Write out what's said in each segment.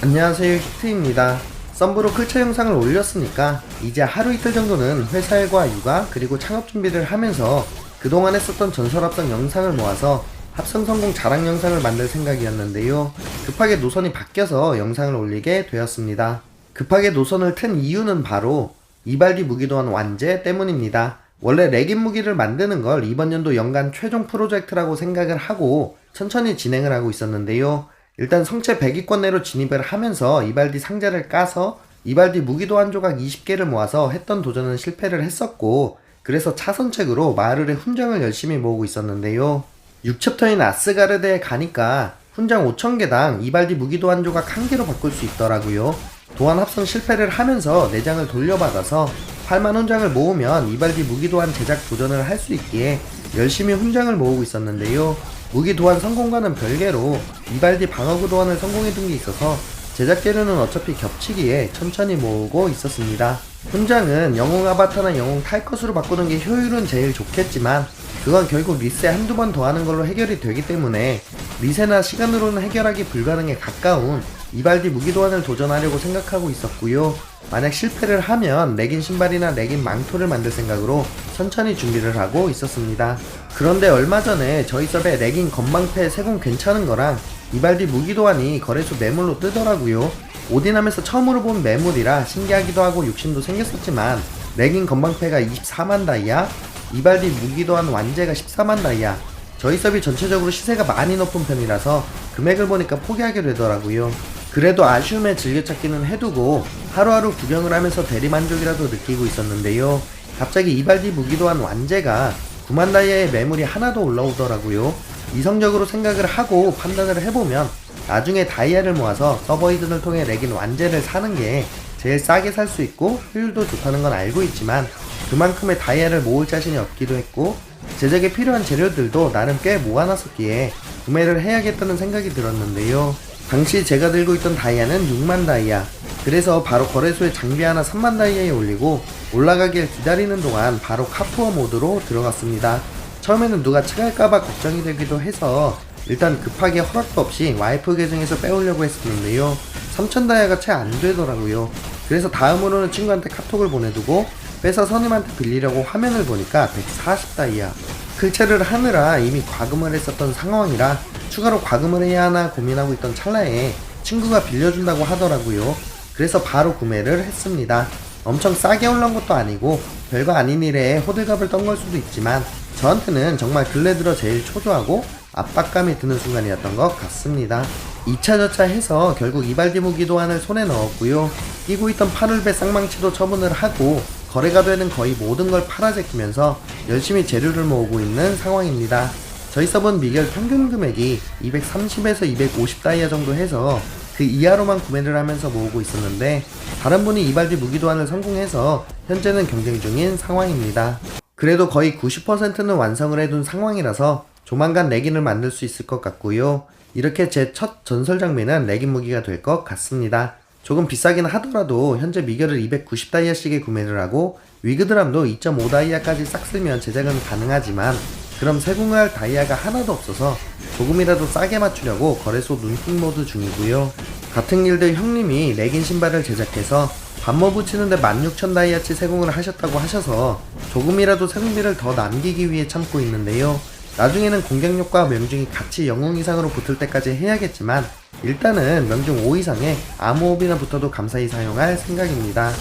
안녕하세요 히트입니다. 썬브로 클처 영상을 올렸으니까 이제 하루 이틀 정도는 회사 일과 육아 그리고 창업 준비를 하면서 그동안 했었던 전설 합성 영상을 모아서 합성 성공 자랑 영상을 만들 생각이었는데요. 급하게 노선이 바뀌어서 영상을 올리게 되었습니다. 급하게 노선을 튼 이유는 바로 이발디 무기도한 완제 때문입니다. 원래 레깅 무기를 만드는 걸 이번 연도 연간 최종 프로젝트라고 생각을 하고 천천히 진행을 하고 있었는데요. 일단 성체 100위권 내로 진입을 하면서 이발디 상자를 까서 이발디 무기도 한 조각 20개를 모아서 했던 도전은 실패를 했었고 그래서 차선책으로 마을의 훈장을 열심히 모으고 있었는데요. 6챕터인 아스가르드에 가니까 훈장 5,000개당 이발디 무기도 한 조각 1개로 바꿀 수 있더라고요. 도안 합성 실패를 하면서 내장을 돌려받아서 8만 훈장을 모으면 이발디 무기도안 제작 도전을 할 수 있기에 열심히 훈장을 모으고 있었는데요. 무기 도안 성공과는 별개로 이발디 방어구 도안을 성공해둔 게 있어서 제작 재료는 어차피 겹치기에 천천히 모으고 있었습니다. 훈장은 영웅 아바타나 영웅 탈 것으로 바꾸는 게 효율은 제일 좋겠지만 그건 결국 리세 한두 번 더 하는 걸로 해결이 되기 때문에 리세나 시간으로는 해결하기 불가능에 가까운 이발디 무기도안을 도전하려고 생각하고 있었고요. 만약 실패를 하면 레긴 신발이나 레긴 망토를 만들 생각으로 천천히 준비를 하고 있었습니다. 그런데 얼마 전에 저희 섭에 레긴 건방패 세공 괜찮은 거랑 이발디 무기도안이 거래소 매물로 뜨더라고요. 오딘하면서 처음으로 본 매물이라 신기하기도 하고 욕심도 생겼었지만 레긴 건방패가 24만 다이아, 이발디 무기도안 완제가 14만 다이아, 저희 서비 전체적으로 시세가 많이 높은 편이라서 금액을 보니까 포기하게 되더라고요. 그래도 아쉬움에 즐겨찾기는 해두고 하루하루 구경을 하면서 대리만족이라도 느끼고 있었는데요. 갑자기 이발디 무기도한 완제가 9만 다이아의 매물이 하나도 올라오더라고요. 이성적으로 생각을 하고 판단을 해보면 나중에 다이아를 모아서 서버 이든을 통해 레긴 완제를 사는 게 제일 싸게 살 수 있고 효율도 좋다는 건 알고 있지만 그만큼의 다이아를 모을 자신이 없기도 했고 제작에 필요한 재료들도 나름 꽤 모아놨었기에 구매를 해야겠다는 생각이 들었는데요. 당시 제가 들고 있던 다이아는 6만 다이아. 그래서 바로 거래소에 장비 하나 3만 다이아에 올리고 올라가길 기다리는 동안 바로 카푸어 모드로 들어갔습니다. 처음에는 누가 치갈까봐 걱정이 되기도 해서 일단 급하게 허락도 없이 와이프 계정에서 빼오려고 했었는데요. 3천 다이아가 채 안 되더라고요. 그래서 다음으로는 친구한테 카톡을 보내두고 빼서 선임한테 빌리려고 화면을 보니까 140다이아. 클체를 하느라 이미 과금을 했었던 상황이라 추가로 과금을 해야 하나 고민하고 있던 찰나에 친구가 빌려준다고 하더라고요. 그래서 바로 구매를 했습니다. 엄청 싸게 올라온 것도 아니고 별거 아닌 일에 호들갑을 떤 걸 수도 있지만 저한테는 정말 근래 들어 제일 초조하고 압박감이 드는 순간이었던 것 같습니다. 2차 저차 해서 결국 이발디 무기도안을 손에 넣었고요. 끼고 있던 파룰베 쌍망치도 처분을 하고 거래가 되는 거의 모든 걸 팔아제끼면서 열심히 재료를 모으고 있는 상황입니다. 저희 서버는 미결 평균 금액이 230에서 250 다이아 정도 해서 그 이하로만 구매를 하면서 모으고 있었는데 다른 분이 이발디 무기도안을 성공해서 현재는 경쟁 중인 상황입니다. 그래도 거의 90%는 완성을 해둔 상황이라서 조만간 레긴을 만들 수 있을 것 같고요. 이렇게 제 첫 전설 장비는 레긴 무기가 될 것 같습니다. 조금 비싸긴 하더라도 현재 미결을 290다이아씩에 구매를 하고 위그드람도 2.5다이아까지 싹 쓰면 제작은 가능하지만 그럼 세공할 다이아가 하나도 없어서 조금이라도 싸게 맞추려고 거래소 눈팅 모드 중이고요. 같은 일들 형님이 레긴 신발을 제작해서 반모 붙이는데 16,000 다이아치 세공을 하셨다고 하셔서 조금이라도 세공비를 더 남기기 위해 참고 있는데요. 나중에는 공격력과 명중이 같이 영웅 이상으로 붙을 때까지 해야겠지만 일단은 명중 5 이상의 암호흡이나 붙어도 감사히 사용할 생각입니다.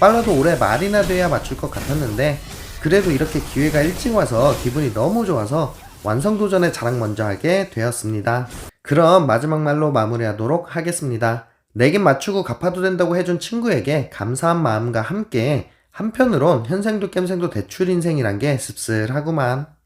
빨라도 올해 말이나 돼야 맞출 것 같았는데 그래도 이렇게 기회가 일찍 와서 기분이 너무 좋아서 완성 도전에 자랑 먼저 하게 되었습니다. 그럼 마지막 말로 마무리하도록 하겠습니다. 내겐 맞추고 갚아도 된다고 해준 친구에게 감사한 마음과 함께 한편으론 현생도 겜생도 대출 인생이란 게 씁쓸하구만.